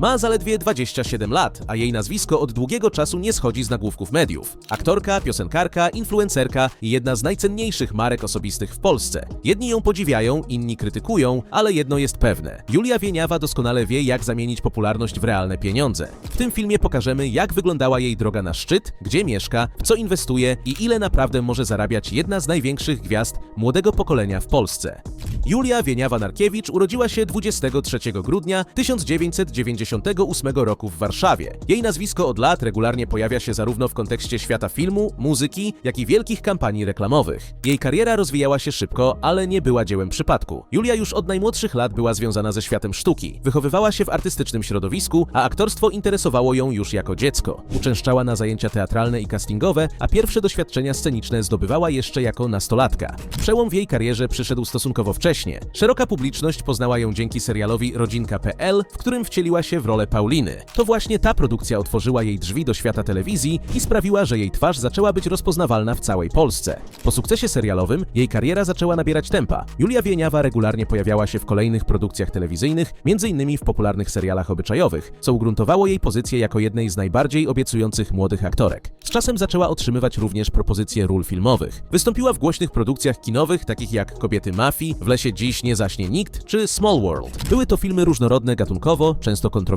Ma zaledwie 27 lat, a jej nazwisko od długiego czasu nie schodzi z nagłówków mediów. Aktorka, piosenkarka, influencerka i jedna z najcenniejszych marek osobistych w Polsce. Jedni ją podziwiają, inni krytykują, ale jedno jest pewne. Julia Wieniawa doskonale wie, jak zamienić popularność w realne pieniądze. W tym filmie pokażemy, jak wyglądała jej droga na szczyt, gdzie mieszka, w co inwestuje i ile naprawdę może zarabiać jedna z największych gwiazd młodego pokolenia w Polsce. Julia Wieniawa-Narkiewicz urodziła się 23 grudnia 1998 roku w Warszawie. Jej nazwisko od lat regularnie pojawia się zarówno w kontekście świata filmu, muzyki, jak i wielkich kampanii reklamowych. Jej kariera rozwijała się szybko, ale nie była dziełem przypadku. Julia już od najmłodszych lat była związana ze światem sztuki. Wychowywała się w artystycznym środowisku, a aktorstwo interesowało ją już jako dziecko. Uczęszczała na zajęcia teatralne i castingowe, a pierwsze doświadczenia sceniczne zdobywała jeszcze jako nastolatka. Przełom w jej karierze przyszedł stosunkowo wcześnie. Szeroka publiczność poznała ją dzięki serialowi Rodzinka.pl, w którym wcieliła się w rolę Pauliny. To właśnie ta produkcja otworzyła jej drzwi do świata telewizji i sprawiła, że jej twarz zaczęła być rozpoznawalna w całej Polsce. Po sukcesie serialowym jej kariera zaczęła nabierać tempa. Julia Wieniawa regularnie pojawiała się w kolejnych produkcjach telewizyjnych, m.in. w popularnych serialach obyczajowych, co ugruntowało jej pozycję jako jednej z najbardziej obiecujących młodych aktorek. Z czasem zaczęła otrzymywać również propozycje ról filmowych. Wystąpiła w głośnych produkcjach kinowych, takich jak Kobiety Mafii, W lesie dziś nie zaśnie nikt czy Small World. Były to filmy różnorodne gatunkowo, często kontrowersyjne,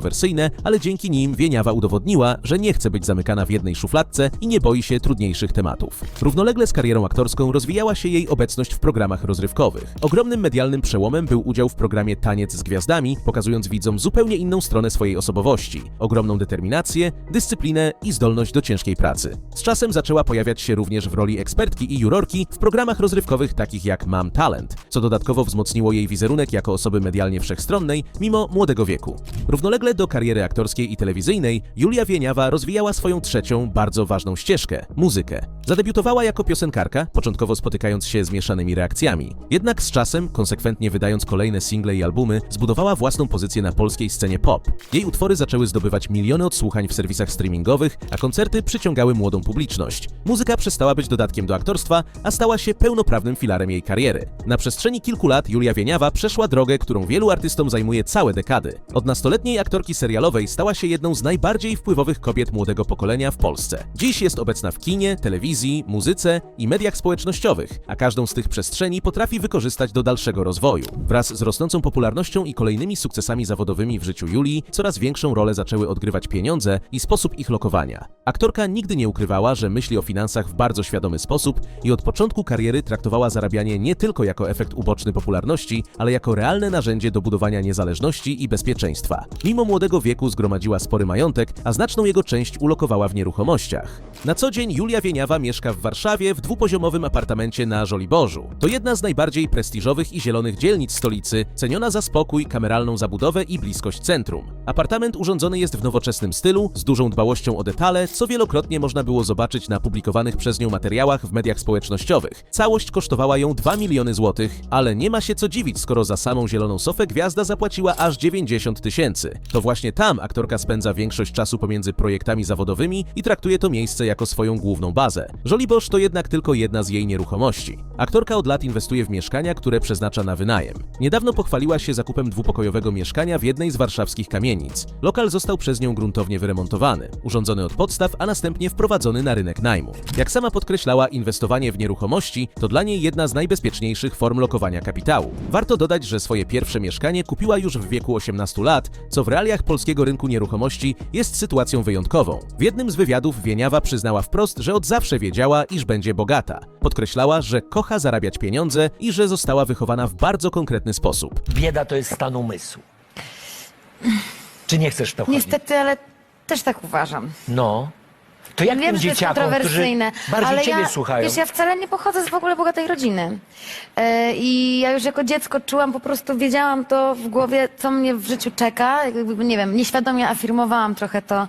ale dzięki nim Wieniawa udowodniła, że nie chce być zamykana w jednej szufladce i nie boi się trudniejszych tematów. Równolegle z karierą aktorską rozwijała się jej obecność w programach rozrywkowych. Ogromnym medialnym przełomem był udział w programie Taniec z Gwiazdami, pokazując widzom zupełnie inną stronę swojej osobowości. Ogromną determinację, dyscyplinę i zdolność do ciężkiej pracy. Z czasem zaczęła pojawiać się również w roli ekspertki i jurorki w programach rozrywkowych takich jak Mam Talent, co dodatkowo wzmocniło jej wizerunek jako osoby medialnie wszechstronnej mimo młodego wieku. Równolegle do kariery aktorskiej i telewizyjnej Julia Wieniawa rozwijała swoją trzecią, bardzo ważną ścieżkę muzykę. Zadebiutowała jako piosenkarka, początkowo spotykając się z mieszanymi reakcjami. Jednak z czasem, konsekwentnie wydając kolejne single i albumy, zbudowała własną pozycję na polskiej scenie pop. Jej utwory zaczęły zdobywać miliony odsłuchań w serwisach streamingowych, a koncerty przyciągały młodą publiczność. Muzyka przestała być dodatkiem do aktorstwa, a stała się pełnoprawnym filarem jej kariery. Na przestrzeni kilku lat Julia Wieniawa przeszła drogę, którą wielu artystom zajmuje całe dekady. Od nastoletniej aktorki serialowej stała się jedną z najbardziej wpływowych kobiet młodego pokolenia w Polsce. Dziś jest obecna w kinie, telewizji, muzyce i mediach społecznościowych, a każdą z tych przestrzeni potrafi wykorzystać do dalszego rozwoju. Wraz z rosnącą popularnością i kolejnymi sukcesami zawodowymi w życiu Julii, coraz większą rolę zaczęły odgrywać pieniądze i sposób ich lokowania. Aktorka nigdy nie ukrywała, że myśli o finansach w bardzo świadomy sposób i od początku kariery traktowała zarabianie nie tylko jako efekt uboczny popularności, ale jako realne narzędzie do budowania niezależności i bezpieczeństwa. Mimo młodego wieku zgromadziła spory majątek, a znaczną jego część ulokowała w nieruchomościach. Na co dzień Julia Wieniawa mieszka w Warszawie w dwupoziomowym apartamencie na Żoliborzu. To jedna z najbardziej prestiżowych i zielonych dzielnic stolicy, ceniona za spokój, kameralną zabudowę i bliskość centrum. Apartament urządzony jest w nowoczesnym stylu, z dużą dbałością o detale, co wielokrotnie można było zobaczyć na publikowanych przez nią materiałach w mediach społecznościowych. Całość kosztowała ją 2 miliony złotych, ale nie ma się co dziwić, skoro za samą zieloną sofę gwiazda zapłaciła aż 90 tysięcy. To właśnie tam aktorka spędza większość czasu pomiędzy projektami zawodowymi i traktuje to miejsce jako swoją główną bazę. Żoliborz to jednak tylko jedna z jej nieruchomości. Aktorka od lat inwestuje w mieszkania, które przeznacza na wynajem. Niedawno pochwaliła się zakupem dwupokojowego mieszkania w jednej z warszawskich kamienic. Lokal został przez nią gruntownie wyremontowany, urządzony od podstaw, a następnie wprowadzony na rynek najmu. Jak sama podkreślała, inwestowanie w nieruchomości to dla niej jedna z najbezpieczniejszych form lokowania kapitału. Warto dodać, że swoje pierwsze mieszkanie kupiła już w wieku 18 lat, co w realiach polskiego rynku nieruchomości jest sytuacją wyjątkową. W jednym z wywiadów Wieniawa przyznała wprost, że od zawsze wiedziała, iż będzie bogata. Podkreślała, że kocha zarabiać pieniądze i że została wychowana w bardzo konkretny sposób. Bieda to jest stan umysłu. Czy nie chcesz w to chodzić? Niestety, ale też tak uważam. No. To jak Wiem, tym że to jest dzieciakom, którzy kontrowersyjne, bardziej ale ciebie ja, słuchają? Wiesz, ja wcale nie pochodzę z w ogóle bogatej rodziny. E, I ja już jako dziecko czułam, po prostu wiedziałam to w głowie, co mnie w życiu czeka. Jakby, nie wiem, nieświadomie afirmowałam trochę to,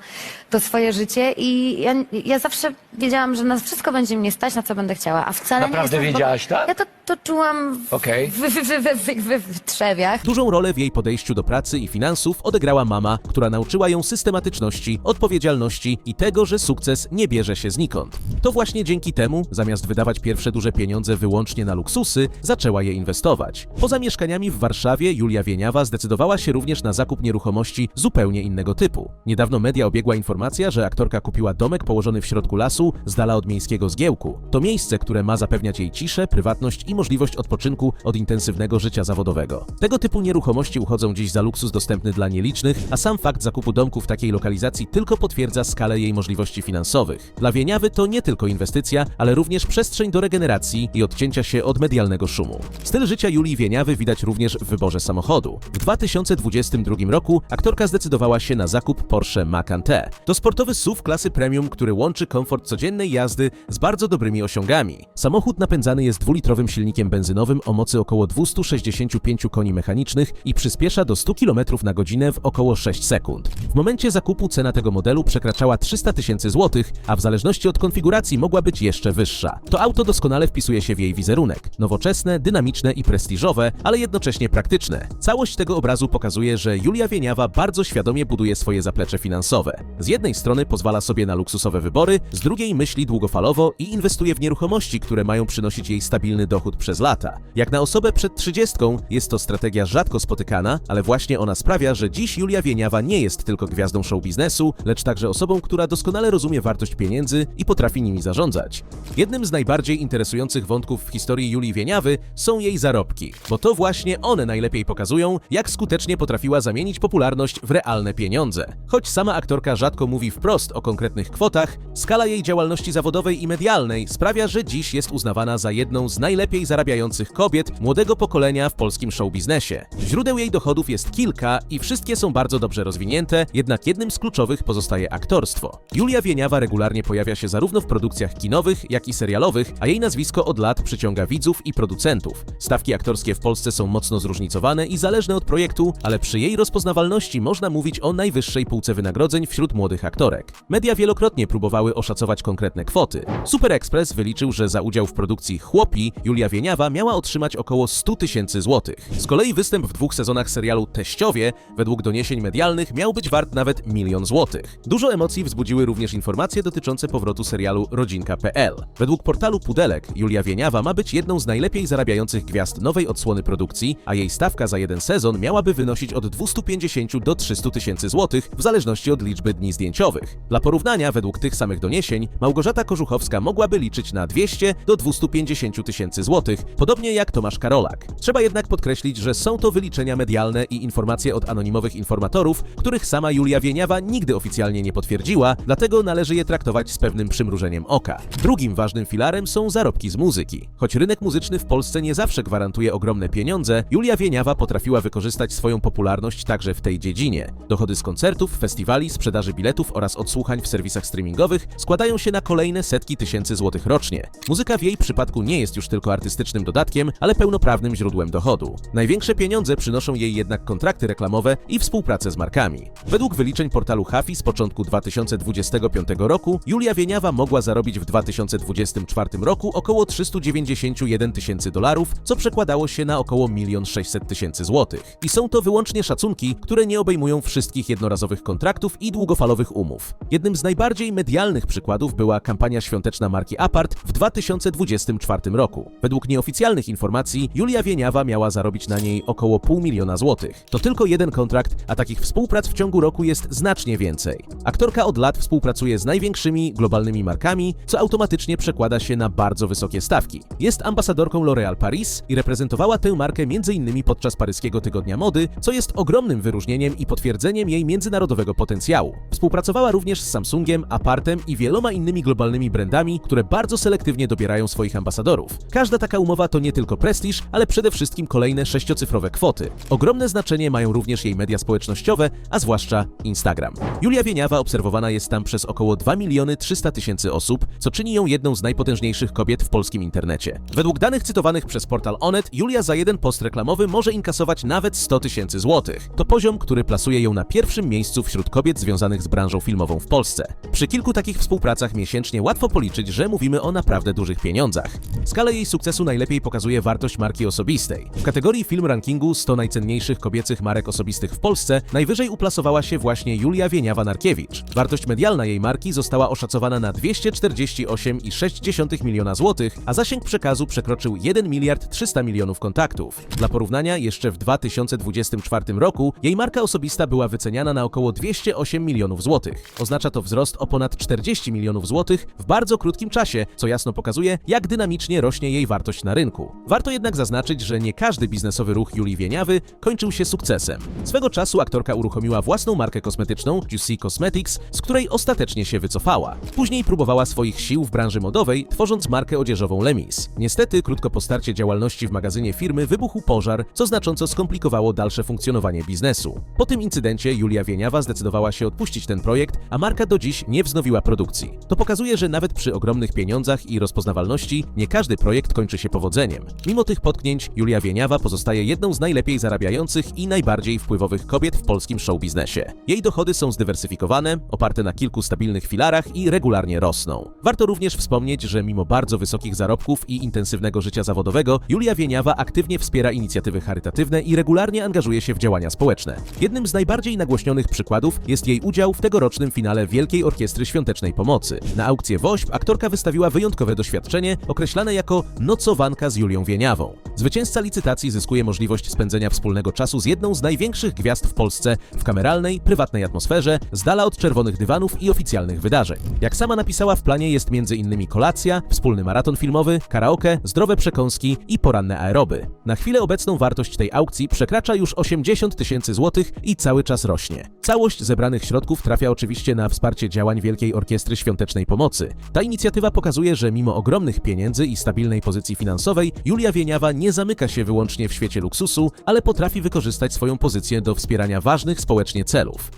to swoje życie i ja, ja zawsze wiedziałam, że na wszystko będzie mnie stać, na co będę chciała, a wcale Naprawdę nie jestem z wiedziałaś, boga- tak? Ja to to czułam w, Okej. w, w, w, w, w, w, w trzewiach. Dużą rolę w jej podejściu do pracy i finansów odegrała mama, która nauczyła ją systematyczności, odpowiedzialności i tego, że sukces nie bierze się znikąd. To właśnie dzięki temu, zamiast wydawać pierwsze duże pieniądze wyłącznie na luksusy, zaczęła je inwestować. Poza mieszkaniami w Warszawie, Julia Wieniawa zdecydowała się również na zakup nieruchomości zupełnie innego typu. Niedawno media obiegła informacja, że aktorka kupiła domek położony w środku lasu, z dala od miejskiego zgiełku. To miejsce, które ma zapewniać jej ciszę, prywatność i możliwość odpoczynku od intensywnego życia zawodowego. Tego typu nieruchomości uchodzą dziś za luksus dostępny dla nielicznych, a sam fakt zakupu domku w takiej lokalizacji tylko potwierdza skalę jej możliwości finansowych. Dla Wieniawy to nie tylko inwestycja, ale również przestrzeń do regeneracji i odcięcia się od medialnego szumu. Styl życia Julii Wieniawy widać również w wyborze samochodu. W 2022 roku aktorka zdecydowała się na zakup Porsche Macan T. To sportowy SUV klasy premium, który łączy komfort codziennej jazdy z bardzo dobrymi osiągami. Samochód napędzany jest dwulitrowym silnikiem benzynowym o mocy około 265 koni mechanicznych i przyspiesza do 100 km na godzinę w około 6 sekund. W momencie zakupu cena tego modelu przekraczała 300 tysięcy złotych, a w zależności od konfiguracji mogła być jeszcze wyższa. To auto doskonale wpisuje się w jej wizerunek. Nowoczesne, dynamiczne i prestiżowe, ale jednocześnie praktyczne. Całość tego obrazu pokazuje, że Julia Wieniawa bardzo świadomie buduje swoje zaplecze finansowe. Z jednej strony pozwala sobie na luksusowe wybory, z drugiej myśli długofalowo i inwestuje w nieruchomości, które mają przynosić jej stabilny dochód przez lata. Jak na osobę przed 30 jest to strategia rzadko spotykana, ale właśnie ona sprawia, że dziś Julia Wieniawa nie jest tylko gwiazdą show biznesu, lecz także osobą, która doskonale rozumie wartość pieniędzy i potrafi nimi zarządzać. Jednym z najbardziej interesujących wątków w historii Julii Wieniawy są jej zarobki, bo to właśnie one najlepiej pokazują, jak skutecznie potrafiła zamienić popularność w realne pieniądze. Choć sama aktorka rzadko mówi wprost o konkretnych kwotach, skala jej działalności zawodowej i medialnej sprawia, że dziś jest uznawana za jedną z najlepiej zarabiających kobiet młodego pokolenia w polskim showbiznesie. Źródeł jej dochodów jest kilka i wszystkie są bardzo dobrze rozwinięte, jednak jednym z kluczowych pozostaje aktorstwo. Julia Wieniawa regularnie pojawia się zarówno w produkcjach kinowych, jak i serialowych, a jej nazwisko od lat przyciąga widzów i producentów. Stawki aktorskie w Polsce są mocno zróżnicowane i zależne od projektu, ale przy jej rozpoznawalności można mówić o najwyższej półce wynagrodzeń wśród młodych aktorek. Media wielokrotnie próbowały oszacować konkretne kwoty. Super Express wyliczył, że za udział w produkcji Chłopi Julia Wieniawa miała otrzymać około 100 tysięcy złotych. Z kolei występ w dwóch sezonach serialu Teściowie, według doniesień medialnych, miał być wart nawet milion złotych. Dużo emocji wzbudziły również informacje dotyczące powrotu serialu Rodzinka.pl. Według portalu Pudelek Julia Wieniawa ma być jedną z najlepiej zarabiających gwiazd nowej odsłony produkcji, a jej stawka za jeden sezon miałaby wynosić od 250 do 300 tysięcy złotych w zależności od liczby dni zdjęciowych. Dla porównania, według tych samych doniesień, Małgorzata Korzuchowska mogłaby liczyć na 200 do 250 tysięcy złotych, podobnie jak Tomasz Karolak. Trzeba jednak podkreślić, że są to wyliczenia medialne i informacje od anonimowych informatorów, których sama Julia Wieniawa nigdy oficjalnie nie potwierdziła, dlatego należy je traktować z pewnym przymrużeniem oka. Drugim ważnym filarem są zarobki z muzyki. Choć rynek muzyczny w Polsce nie zawsze gwarantuje ogromne pieniądze, Julia Wieniawa potrafiła wykorzystać swoją popularność także w tej dziedzinie. Dochody z koncertów, festiwali, sprzedaży biletów oraz odsłuchań w serwisach streamingowych składają się na kolejne setki tysięcy złotych rocznie. Muzyka w jej przypadku nie jest już tylko artystycznym dodatkiem, ale pełnoprawnym źródłem dochodu. Największe pieniądze przynoszą jej jednak kontrakty reklamowe i współpracę z markami. Według wyliczeń portalu Hafi z początku 2025 roku Julia Wieniawa mogła zarobić w 2024 roku około 391 tysięcy dolarów, co przekładało się na około 1 600 tysięcy złotych. I są to wyłącznie szacunki, które nie obejmują wszystkich jednorazowych kontraktów i długofalowych umów. Jednym z najbardziej medialnych przykładów była kampania świąteczna marki Apart w 2024 roku. Według nieoficjalnych informacji Julia Wieniawa miała zarobić na niej około pół miliona złotych. To tylko jeden kontrakt, a takich współprac w ciągu roku jest znacznie więcej. Aktorka od lat współpracuje z największymi globalnymi markami, co automatycznie przekłada się na bardzo wysokie stawki. Jest ambasadorką L'Oréal Paris i reprezentowała tę markę m.in. podczas paryskiego tygodnia mody, co jest ogromnym wyróżnieniem i potwierdzeniem jej międzynarodowego potencjału. Współpracowała również z Samsungiem, Apartem i wieloma innymi globalnymi brandami, które bardzo selektywnie dobierają swoich ambasadorów. Każda taka umowa to nie tylko prestiż, ale przede wszystkim kolejne sześciocyfrowe kwoty. Ogromne znaczenie mają również jej media społecznościowe, a zwłaszcza Instagram. Julia Wieniawa obserwowana jest tam przez około 2 miliony 300 tysięcy osób, co czyni ją jedną z najpotężniejszych kobiet w polskim internecie. Według danych cytowanych przez portal Onet, Julia za jeden post reklamowy może inkasować nawet 100 tysięcy złotych. To poziom, który plasuje ją na pierwszym miejscu wśród kobiet związanych z branżą filmową w Polsce. Przy kilku takich współpracach miesięcznie łatwo policzyć, że mówimy o naprawdę dużych pieniądzach. Skalę jej sukcesu najlepiej pokazuje wartość marki osobistej. W kategorii film rankingu 100 najcenniejszych kobiecych marek osobistych w Polsce najwyżej uplasowała się właśnie Julia Wieniawa-Narkiewicz. Wartość medialna jej marki została oszacowana na 248,6 miliona złotych, a zasięg przekazu przekroczył 1 miliard 300 milionów kontaktów. Dla porównania, jeszcze w 2024 roku jej marka osobista była wyceniana na około 208 milionów złotych. Oznacza to wzrost o ponad 40 milionów złotych w bardzo krótkim czasie, co jasno pokazuje, jak dynamicznie rośnie jej wartość na rynku. Warto jednak zaznaczyć, że nie każdy biznesowy ruch Julii Wieniawy kończył się sukcesem. Swego czasu aktorka uruchomiła własną markę kosmetyczną Juicy Cosmetics, z której ostatecznie się wycofała. Później próbowała swoich sił w branży modowej, tworząc markę odzieżową Lemis. Niestety, krótko po starcie działalności w magazynie firmy wybuchł pożar, co znacząco skomplikowało dalsze funkcjonowanie biznesu. Po tym incydencie Julia Wieniawa zdecydowała się odpuścić ten projekt, a marka do dziś nie wznowiła produkcji. To pokazuje, że nawet przy ogromnych pieniądzach i rozpoznawalności nie każdy projekt kończy się powodzeniem. Mimo tych potknięć, Julia Wieniawa pozostaje jedną z najlepiej zarabiających i najbardziej wpływowych kobiet w polskim showbiznesie. Jej dochody są zdywersyfikowane, oparte na kilku stabilnych filarach i regularnie rosną. Warto również wspomnieć, że mimo bardzo wysokich zarobków i intensywnego życia zawodowego, Julia Wieniawa aktywnie wspiera inicjatywy charytatywne i regularnie angażuje się w działania społeczne. Jednym z najbardziej nagłośnionych przykładów jest jej udział w tegorocznym finale Wielkiej Orkiestry Świątecznej Pomocy. Na aukcję WOŚP aktorka wystawiła wyjątkowe doświadczenie określane jako nocowanka z Julią Wieniawą. Zwycięzca licytacji zyskuje możliwość spędzenia wspólnego czasu z jedną z największych gwiazd w Polsce w kameralnej, prywatnej atmosferze, z dala od czerwonych dywanów i oficjalnych wydarzeń. Jak sama napisała, w planie jest m.in. kolacja, wspólny maraton filmowy, karaoke, zdrowe przekąski i poranne aeroby. Na chwilę obecną wartość tej aukcji przekracza już 80 tysięcy złotych i cały czas rośnie. Całość zebranych środków trafia oczywiście na wsparcie działań Wielkiej Orkiestry Świątecznej Pomocy. Ta inicjatywa pokazuje, że mimo ogromnych pieniędzy i stabilnej pozycji finansowej, Julia Wieniawa nie zamyka się wyłącznie w świecie luksusu, ale potrafi wykorzystać swoją pozycję do wspierania ważnych społecznie celów.